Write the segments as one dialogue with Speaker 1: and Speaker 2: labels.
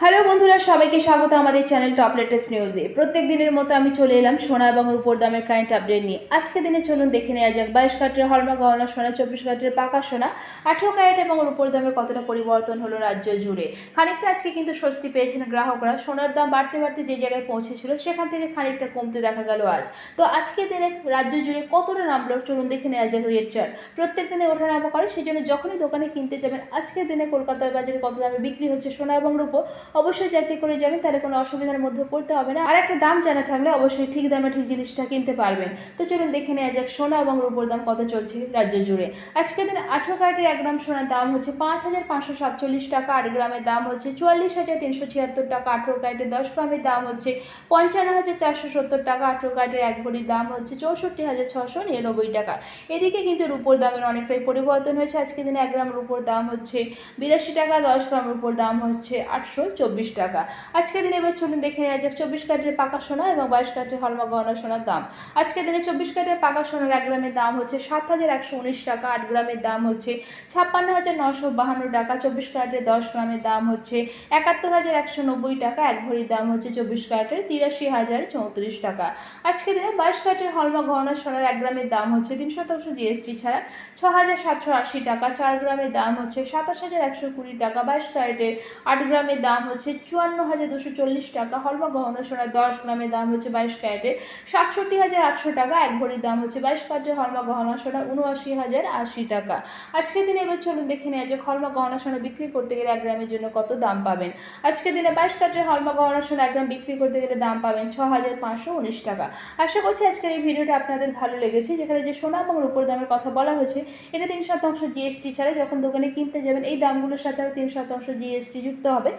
Speaker 1: Hello বন্ধুরা, সবাইকে স্বাগত আমাদের চ্যানেল টপ লেটেস্ট নিউজে। প্রত্যেক দিনের মতো আমি চলে এলাম সোনা এবং রূপোর দামের কারেন্ট আপডেট নিয়ে। আজকে দিনে চলুন দেখে নেওয়া যাক, বাইশ কাটের হলমা গহনা, সোনা, চব্বিশ কাটের পাকা সোনা, আঠেরো ক্যারেট এবং রূপোর দামের কতটা পরিবর্তন হলো রাজ্য জুড়ে। খানিকটা আজকে কিন্তু স্বস্তি পেয়েছেন গ্রাহকরা, সোনার দাম বাড়তে বাড়তে যে জায়গায় পৌঁছেছিল, সেখান থেকে খানিকটা কমতে দেখা গেল আজ। তো আজকে দিনে রাজ্য জুড়ে কতটা নামলো, চলুন দেখে নেওয়া যাক রেট চার্ট প্রত্যেক দিনে ওঠা নামা করে সেই জন্য যখনই দোকানে কিনতে যাবেন, আজকের দিনে কলকাতার বাজারে কত দামে বিক্রি হচ্ছে সোনা এবং রূপো অবশ্যই যাচাই করে যাবেন, তাহলে কোনো অসুবিধার মধ্যে পড়তে হবে না। আর একটা দাম জানা থাকলে অবশ্যই ঠিক দামে ঠিক জিনিসটা কিনতে পারবেন। তো চলুন দেখে নেওয়া যাক সোনা এবং রূপোর দাম কত চলছে রাজ্য জুড়ে। আজকের দিনে আঠেরো ক্যারেটের এক গ্রাম সোনার দাম হচ্ছে পাঁচ হাজার পাঁচশো সাতচল্লিশ টাকা, আট গ্রামের দাম হচ্ছে চুয়াল্লিশ হাজার তিনশো ছিয়াত্তর টাকা, আঠেরো ক্যারেটের দশ গ্রামের দাম হচ্ছে পঞ্চান্ন হাজার চারশো সত্তর টাকা, আঠেরো ক্যারেটের এক ভরির দাম হচ্ছে চৌষট্টি হাজার ছশো নিরানব্বই টাকা। এদিকে কিন্তু রূপোর দামের অনেকটাই পরিবর্তন হয়েছে। আজকের দিনে এক গ্রাম রূপোর দাম হচ্ছে বিরাশি টাকা, দশ গ্রাম রূপোর দাম হচ্ছে আটশো চব্বিশ টাকা। আজকের দিনে এবার চলুন দেখে নেওয়া যাক, চব্বিশ ক্যারেটের পাকা সোনা এবং বাইশ ক্যারেটের হলমা গহনা সোনার দাম। আজকের দিনে চব্বিশ ক্যারেটের পাকা সোনার এক গ্রামের দাম হচ্ছে সাত হাজার একশো উনিশ টাকা, আট গ্রামের দাম হচ্ছে ছাপ্পান্ন হাজার নশো বাহান্ন টাকা, চব্বিশ ক্যারেটের দশ গ্রামের দাম হচ্ছে একাত্তর হাজার একশো নব্বই টাকা, এক ভরির দাম হচ্ছে চব্বিশ ক্যারেটের তিরাশি হাজার চৌত্রিশ টাকা। আজকের দিনে বাইশ ক্যারেটের হলমা গহনা সোনার এক গ্রামের দাম হচ্ছে তিন শতাংশ জিএসটি ছাড়া ছ হাজার সাতশো আশি টাকা, চার গ্রামের দাম হচ্ছে সাতাশ হাজার একশো কুড়ি টাকা, বাইশ ক্যারেটের আট গ্রামের দাম হচ্ছে চুয়ান্ন হাজার দুশো চল্লিশ টাকা। হলমা গহনা সোনার দশ গ্রামের দাম হচ্ছে বাইশ ক্যারেটের সাতষট্টি হাজার আটশো টাকা। এক ভরির দাম হচ্ছে বাইশ ক্যারেটের হলমা গহনা সোনা উনআশি হাজার আশি টাকা। আজকের দিনে এবার চলুন দেখে নেওয়া যাক হলমা গহনা সোনা বিক্রি করতে গেলে এক গ্রামের জন্য কত দাম পাবেন। আজকের দিনে বাইশ ক্যারেটের হলমা গহনা সোনা এক গ্রাম বিক্রি করতে গেলে দাম পাবেন ছ হাজার পাঁচশো উনিশ টাকা। আশা করছি আজকের এই ভিডিওটা আপনাদের ভালো লেগেছে। যেখানে যে সোনা এবং রূপোর দামের কথা বলা হয়েছে, এটা তিন শতাংশ জিএসটি ছাড়া যখন দোকানে কিনতে যাবেন, এই দামগুলোর সাথে আরও তিন শতাংশ জিএসটি যুক্ত হবে।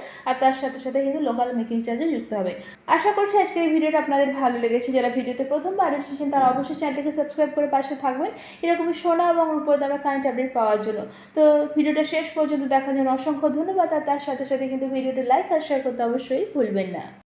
Speaker 1: তার সাথে সাথে কিন্তু লোকাল মেকিং চার্জও যুক্ত হবে। আশা করছি আজকের এই ভিডিওটা আপনাদের ভালো লেগেছে। যারা ভিডিওতে প্রথমবার এসেছেন, তারা অবশ্যই চ্যানেলটিকে সাবস্ক্রাইব করে পাশে থাকবেন। এরকমই সোনা এবং উপরে দামে কারেন্ট আপডেট পাওয়ার জন্য। তো ভিডিওটা শেষ পর্যন্ত দেখার জন্য অসংখ্য ধন্যবাদ। আর তার সাথে সাথে কিন্তু ভিডিওটি লাইক আর শেয়ার করতে অবশ্যই ভুলবেন না।